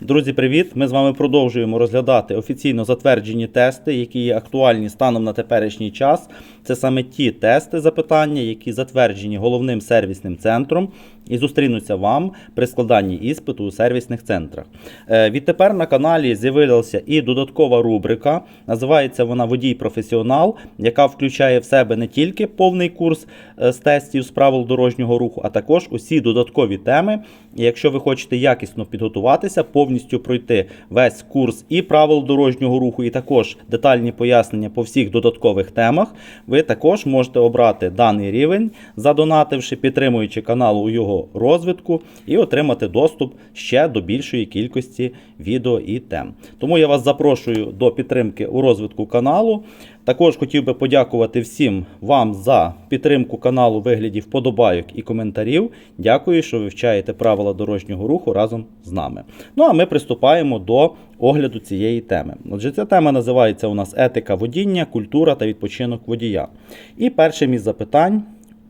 Друзі, привіт! Ми з вами продовжуємо розглядати офіційно затверджені тести, які є актуальні станом на теперішній час. Це саме ті тести запитання, які затверджені головним сервісним центром і зустрінуться вам при складанні іспиту у сервісних центрах. Е, Відтепер на каналі з'явилася і додаткова рубрика. Називається вона Водій професіонал, яка включає в себе не тільки повний курс е, з тестів з правил дорожнього руху, а також усі додаткові теми. І якщо ви хочете якісно підготуватися, повністю пройти весь курс і правил дорожнього руху, і також детальні пояснення по всіх додаткових темах, ви також можете обрати даний рівень, задонативши, підтримуючи канал у його розвитку, і отримати доступ ще до більшої кількості відео і тем. Тому я вас запрошую до підтримки у розвитку каналу. Також хотів би подякувати всім вам за підтримку каналу у вигляді вподобайок і коментарів. Дякую, що ви вивчаєте правила дорожнього руху разом з нами. Ну а ми приступаємо до огляду цієї теми. Отже, ця тема називається у нас етика водіння, культура та відпочинок водія. І перше із запитань.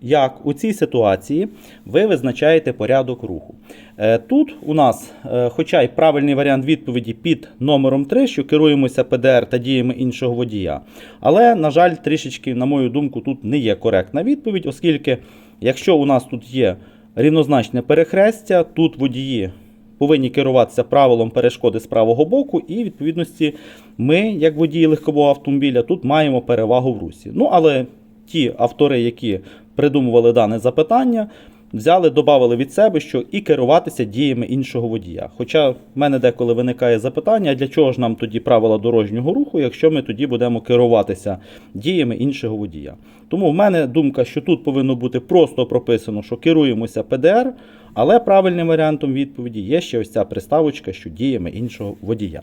Як у цій ситуації ви визначаєте порядок руху? Е, Тут у нас, е, хоча й правильний варіант відповіді під номером 3, що керуємося ПДР та діями іншого водія. Але, на жаль, трішечки, на мою думку, тут не є коректна відповідь, оскільки, якщо у нас тут є рівнозначне перехрестя, тут водії повинні керуватися правилом перешкоди з правого боку, і відповідності ми, як водії легкового автомобіля, тут маємо перевагу в русі. Ну, але ті автори, які придумували дане запитання, взяли, додали від себе, що і керуватися діями іншого водія. Хоча в мене деколи виникає запитання, для чого ж нам тоді правила дорожнього руху, якщо ми тоді будемо керуватися діями іншого водія. Тому в мене думка, що тут повинно бути просто прописано, що керуємося ПДР, але правильним варіантом відповіді є ще ось ця приставочка, що діями іншого водія.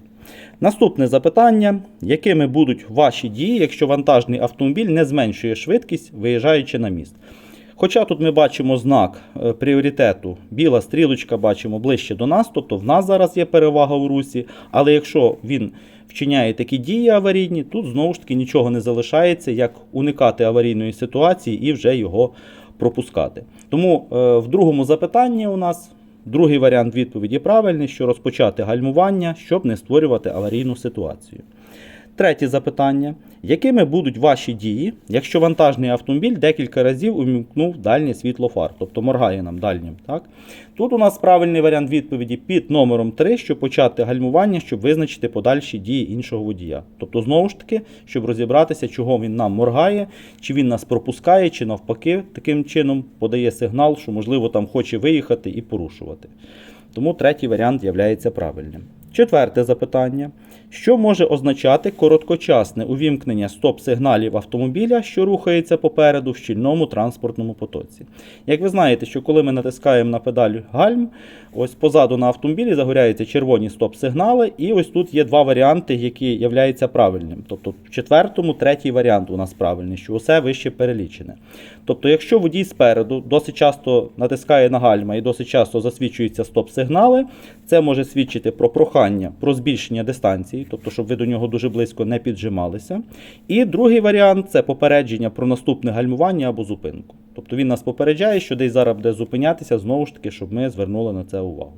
Наступне запитання: якими будуть ваші дії, якщо вантажний автомобіль не зменшує швидкість, виїжджаючи на міст? Хоча тут ми бачимо знак е, пріоритету, біла стрілочка бачимо ближче до нас, тобто в нас зараз є перевага в русі, але якщо він вчиняє такі дії аварійні, тут знову ж таки нічого не залишається, як уникати аварійної ситуації і вже його пропускати. Тому е, в другому запитанні у нас другий варіант відповіді правильний, що розпочати гальмування, щоб не створювати аварійну ситуацію. Третє запитання: якими будуть ваші дії, якщо вантажний автомобіль декілька разів увімкнув дальнє світло фар, тобто моргає нам дальнім? Так? Тут у нас правильний варіант відповіді під номером 3, щоб почати гальмування, щоб визначити подальші дії іншого водія. Тобто, знову ж таки, щоб розібратися, чого він нам моргає, чи він нас пропускає, чи навпаки, таким чином подає сигнал, що можливо там хоче виїхати і порушувати. Тому третій варіант є правильним. Четверте запитання. Що може означати короткочасне увімкнення стоп-сигналів автомобіля, що рухається попереду в щільному транспортному потоці? Як ви знаєте, що коли ми натискаємо на педаль гальм, ось позаду на автомобілі загоряються червоні стоп-сигнали, і ось тут є два варіанти, які являються правильним. Тобто в четвертому, третій варіант у нас правильний, що усе вище перелічене. Тобто, якщо водій спереду досить часто натискає на гальма і досить часто засвічуються стоп-сигнали, це може свідчити про прохання про збільшення дистанції, тобто, щоб ви до нього дуже близько не піджималися. І другий варіант це попередження про наступне гальмування або зупинку. Тобто він нас попереджає, що десь зараз буде зупинятися, знову ж таки, щоб ми звернули на це увагу.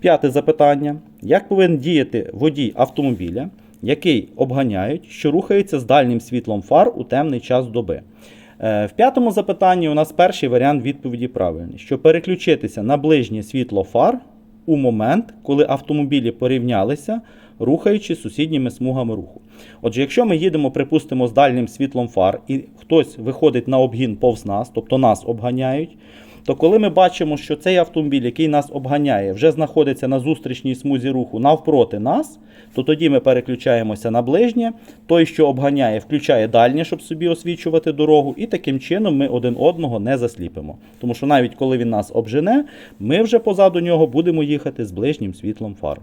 П'яте запитання: як повинен діяти водій автомобіля, який обганяють, що рухається з дальнім світлом фар у темний час доби? Е, В п'ятому запитанні у нас перший варіант відповіді правильний, що переключитися на ближнє світло фар у момент, коли автомобілі порівнялися, рухаючи сусідніми смугами руху. Отже, якщо ми їдемо, припустимо, з дальнім світлом фар, і хтось виходить на обгін повз нас, тобто нас обганяють, то коли ми бачимо, що цей автомобіль, який нас обганяє, вже знаходиться на зустрічній смузі руху навпроти нас, то тоді ми переключаємося на ближнє. Той, що обганяє, включає дальнє, щоб собі освічувати дорогу, і таким чином ми один одного не засліпимо. Тому що навіть коли він нас обжене, ми вже позаду нього будемо їхати з ближнім світлом фар.